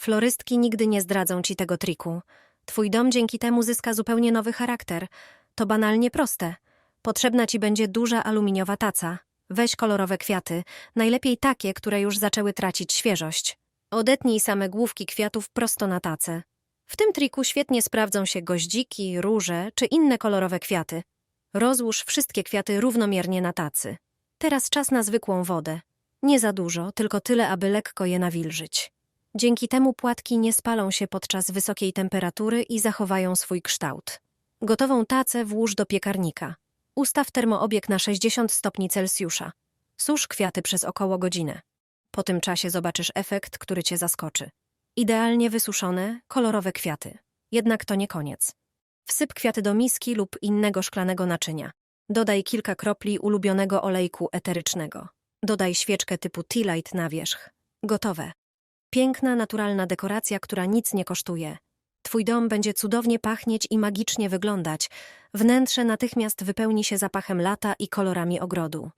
Florystki nigdy nie zdradzą ci tego triku. Twój dom dzięki temu zyska zupełnie nowy charakter. To banalnie proste. Potrzebna ci będzie duża aluminiowa taca. Weź kolorowe kwiaty, najlepiej takie, które już zaczęły tracić świeżość. Odetnij same główki kwiatów prosto na tacę. W tym triku świetnie sprawdzą się goździki, róże czy inne kolorowe kwiaty. Rozłóż wszystkie kwiaty równomiernie na tacy. Teraz czas na zwykłą wodę. Nie za dużo, tylko tyle, aby lekko je nawilżyć. Dzięki temu płatki nie spalą się podczas wysokiej temperatury i zachowają swój kształt. Gotową tacę włóż do piekarnika. Ustaw termoobieg na 60 stopni Celsjusza. Susz kwiaty przez około godzinę. Po tym czasie zobaczysz efekt, który cię zaskoczy. Idealnie wysuszone, kolorowe kwiaty. Jednak to nie koniec. Wsyp kwiaty do miski lub innego szklanego naczynia. Dodaj kilka kropli ulubionego olejku eterycznego. Dodaj świeczkę typu tea light na wierzch. Gotowe. Piękna, naturalna dekoracja, która nic nie kosztuje. Twój dom będzie cudownie pachnieć i magicznie wyglądać. Wnętrze natychmiast wypełni się zapachem lata i kolorami ogrodu.